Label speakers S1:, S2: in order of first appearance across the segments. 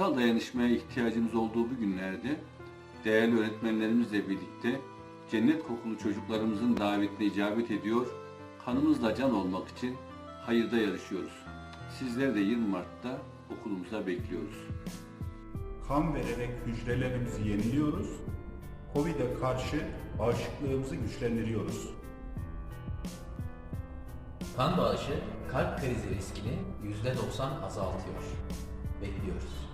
S1: Duygusal dayanışmaya ihtiyacımız olduğu bu günlerde değerli öğretmenlerimizle birlikte cennet kokulu çocuklarımızın davetine icabet ediyor, kanımızla can olmak için hayırda yarışıyoruz. Sizleri de 20 Mart'ta okulumuza bekliyoruz.
S2: Kan vererek hücrelerimizi yeniliyoruz. Covid'e karşı bağışıklığımızı güçlendiriyoruz.
S3: Kan bağışı kalp krizi riskini %90 azaltıyor. Bekliyoruz.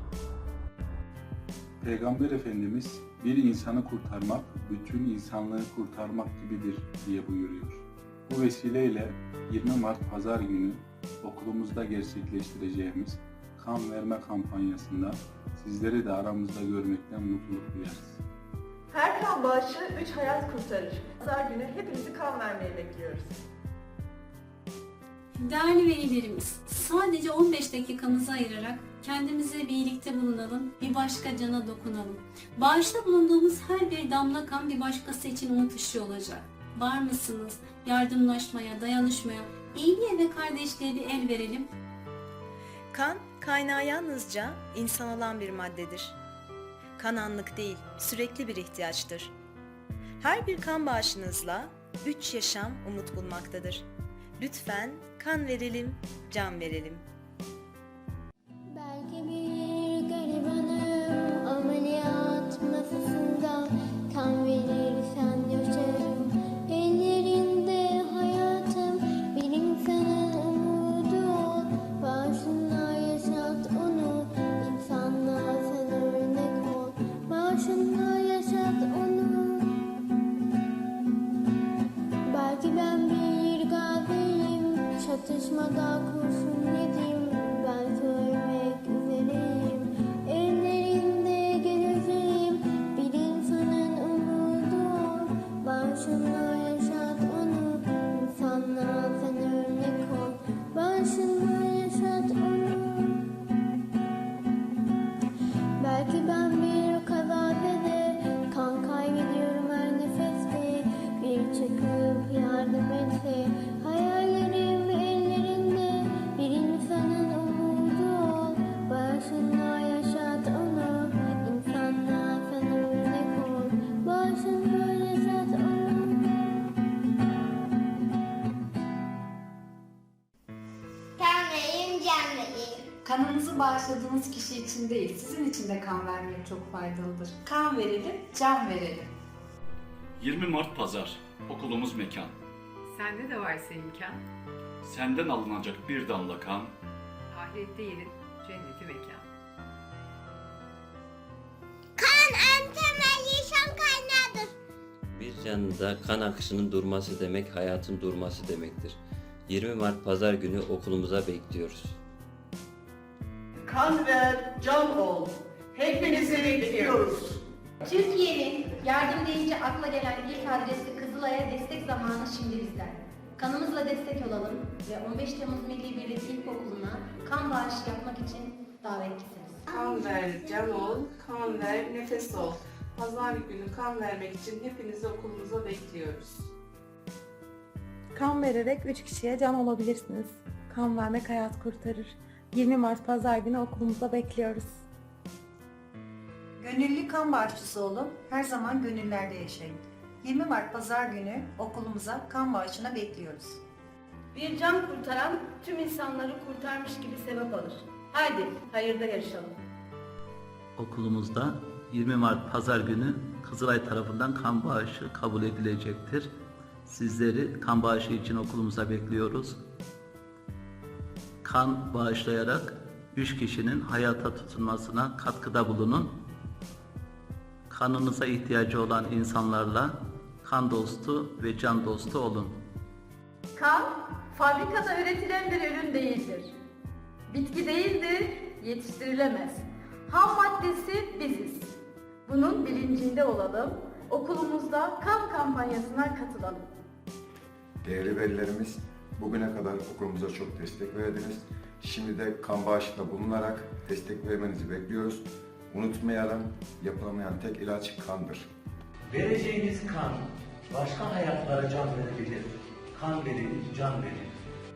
S2: Peygamber Efendimiz bir insanı kurtarmak bütün insanlığı kurtarmak gibidir diye buyuruyor. Bu vesileyle 20 Mart Pazar günü okulumuzda gerçekleştireceğimiz kan verme kampanyasında sizleri de aramızda görmekten mutluluk duyarız.
S4: Her kan bağışı 3 hayat kurtarır. Pazar günü hepinizi kan vermeye bekliyoruz.
S5: Değerli velilerimiz, sadece 15 dakikamızı ayırarak kendimize bir iyilikte bulunalım, bir başka cana dokunalım. Bağışta bulunduğumuz her bir damla kan bir başkası için umut ışığı olacak. Var mısınız? Yardımlaşmaya, dayanışmaya, iyiliğe ve kardeşliğe bir el verelim.
S6: Kan, kaynağı yalnızca insan olan bir maddedir. Kan anlık değil, sürekli bir ihtiyaçtır. Her bir kan bağışınızla üç yaşam umut bulmaktadır. Lütfen kan verelim, can verelim.
S7: Çatışmada kurşun yedim Belki üzereyim. Ellerinde geleceğim Bir insanın umudu ol
S8: Kanınızı bağışladığınız kişi için değil, sizin için de kan vermek çok faydalıdır. Kan verelim, can verelim.
S9: 20 Mart Pazar, okulumuz mekan.
S8: Sende de varsa imkan,
S9: Senden alınacak bir damla kan,
S8: ahirette yerin cenneti mekan.
S10: Kan en temel yaşam kaynağıdır.
S11: Bir canlıda kan akışının durması demek hayatın durması demektir. 20 Mart Pazar günü okulumuza bekliyoruz.
S4: Kan ver, can ol. Hepinizi bekliyoruz.
S12: Türkiye'nin yardım deyince akla gelen ilk adresi Kızılay'a destek zamanı şimdi bizden. Kanımızla destek olalım ve 15 Temmuz Milli Birlik İlkokulu'na kan bağışı yapmak için davetlisiniz.
S4: Kan ver, can ol. Kan ver, nefes ol. Pazar günü kan vermek için hepinizi okulumuza bekliyoruz.
S13: Kan vererek 3 kişiye can olabilirsiniz. Kan vermek hayat kurtarır. 20 Mart Pazar günü okulumuzda bekliyoruz.
S8: Gönüllü kan bağışçısı olun, her zaman gönüllerde yaşayın. 20 Mart Pazar günü okulumuza kan bağışına bekliyoruz.
S4: Bir can kurtaran tüm insanları kurtarmış gibi sebep alır. Haydi hayırda yarışalım.
S3: Okulumuzda 20 Mart Pazar günü Kızılay tarafından kan bağışı kabul edilecektir. Sizleri kan bağışı için okulumuza bekliyoruz. Kan bağışlayarak 3 kişinin hayata tutunmasına katkıda bulunun. Kanınıza ihtiyacı olan insanlarla kan dostu ve can dostu olun.
S4: Kan, fabrikada üretilen bir ürün değildir. Bitki değildir, yetiştirilemez. Ham maddesi biziz. Bunun bilincinde olalım, okulumuzda kan kampanyasına katılalım.
S14: Değerli velilerimiz, bugüne kadar okulumuza çok destek verdiniz. Şimdi de kan bağışında bulunarak destek vermenizi bekliyoruz. Unutmayalım, yapılamayan tek ilaç kandır.
S3: Vereceğiniz kan başka hayatlara can verebilir. Kan verin, can verin.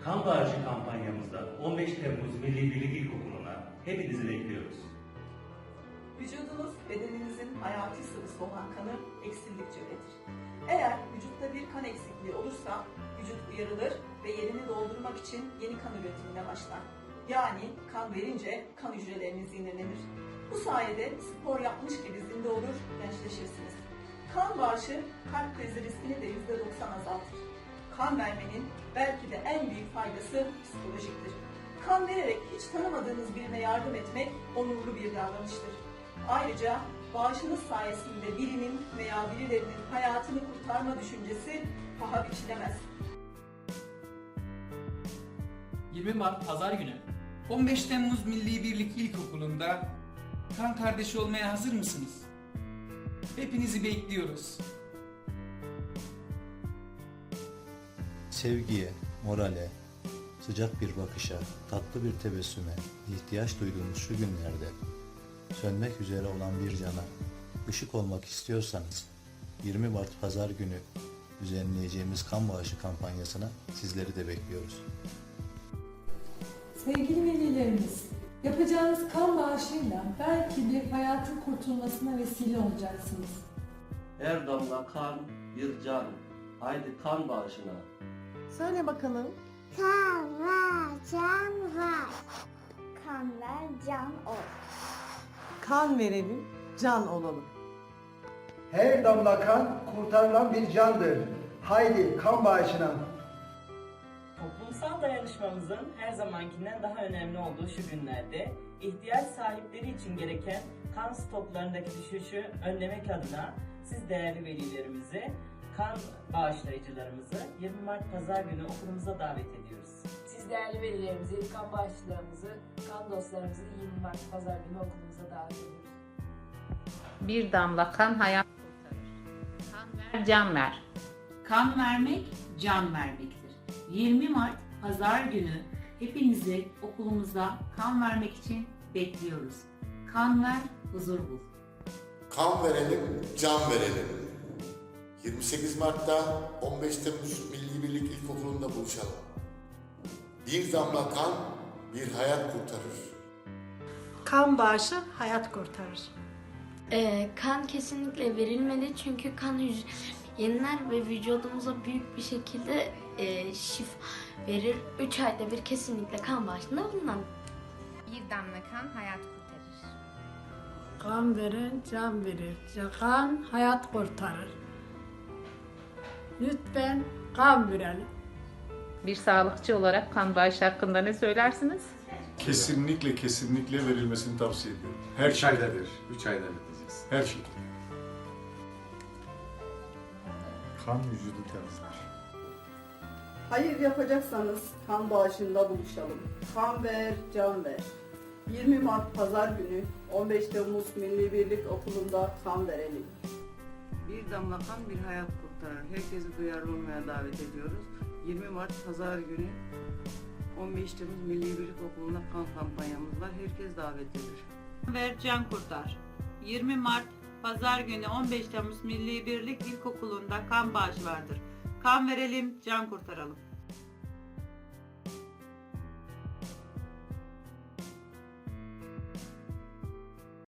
S3: Kan bağışı kampanyamızda 15 Temmuz Milli Birlik İlkokulu'na hepinizi bekliyoruz.
S15: Vücudunuz bedeninizin hayati sıvısı olan kanı eksildikçe üretir. Eğer vücutta bir kan eksikliği olursa vücut uyarılır ve yerini doldurmak için yeni kan üretimine başlar. Yani kan verince kan hücreleriniz yenilenir. Bu sayede spor yapmış gibi zinde olur, gençleşirsiniz. Kan bağışı kalp krizi riskini de %90 azaltır. Kan vermenin belki de en büyük faydası psikolojiktir. Kan vererek hiç tanımadığınız birine yardım etmek onurlu bir davranıştır. Ayrıca bağışınız sayesinde birinin veya birilerinin hayatını kurtarma düşüncesi paha biçilemez.
S16: 20 Mart Pazar günü 15 Temmuz Milli Birlik İlkokulu'nda kan kardeşi olmaya hazır mısınız? Hepinizi bekliyoruz.
S17: Sevgiye, morale, sıcak bir bakışa, tatlı bir tebessüme ihtiyaç duyduğumuz şu günlerde sönmek üzere olan bir cana ışık olmak istiyorsanız 20 Mart Pazar günü düzenleyeceğimiz kan bağışı kampanyasına sizleri de bekliyoruz.
S18: Sevgili velilerimiz, yapacağınız kan bağışıyla belki bir hayatın kurtulmasına vesile olacaksınız.
S3: Her damla kan bir can. Haydi kan bağışına.
S13: Söyle bakalım.
S10: Kan var, can var. Kan ver, can ol.
S13: Kan verelim, can olalım.
S19: Her damla kan kurtarılan bir candır. Haydi kan bağışına.
S20: Toplumsal dayanışmamızın her zamankinden daha önemli olduğu şu günlerde ihtiyaç sahipleri için gereken kan stoklarındaki düşüşü önlemek adına siz değerli velilerimizi, kan bağışlayıcılarımızı 20 Mart Pazar günü okulumuza davet ediyoruz.
S21: Siz değerli velilerimizi, kan bağışçılarımızı, kan dostlarımızı 20 Mart Pazar günü okulumuza davet ediyoruz.
S22: Bir damla kan hayat kurtarır. Kan ver, can ver.
S23: Kan vermek can vermektir. 20 Mart Pazar günü hepinizi okulumuza kan vermek için bekliyoruz. Kan ver, huzur bul.
S24: Kan verelim, can verelim. 28 Mart'ta 15 Temmuz Milli Birlik İlkokulu'nda buluşalım. Bir damla kan bir hayat kurtarır.
S8: Kan bağışı hayat kurtarır.
S25: Ee, kan kesinlikle verilmeli çünkü kan hücre yeniler ve vücudumuza büyük bir şekilde e, şifa verir. 3 ayda bir kesinlikle kan bağışında bulunalım.
S22: Bir damla kan hayat kurtarır.
S18: Kan veren can verir. Kan hayat kurtarır. Lütfen kan verelim.
S22: Bir sağlıkçı olarak kan bağışı hakkında ne söylersiniz?
S26: Kesinlikle kesinlikle verilmesini tavsiye ediyorum. Her
S2: Üç ayda bir. Üç ayda bir diyeceğiz.
S26: Her şey. Kan vücudu temizler.
S15: Hayır yapacaksanız kan bağışında buluşalım. Kan ver, can ver. 20 Mart Pazar günü 15 Temmuz Milli Birlik Okulu'nda kan verelim.
S27: Bir damla kan bir hayat kurtarır. Herkesi duyarlı olmaya davet ediyoruz. 20 Mart Pazar günü 15 Temmuz Milli Birlik Okulu'nda kan kampanyamız var. Herkes davetlidir.
S28: Ver can kurtar. 20 Mart Pazar günü 15 Temmuz Milli Birlik İlkokulu'nda kan bağışı vardır. Kan verelim, can kurtaralım.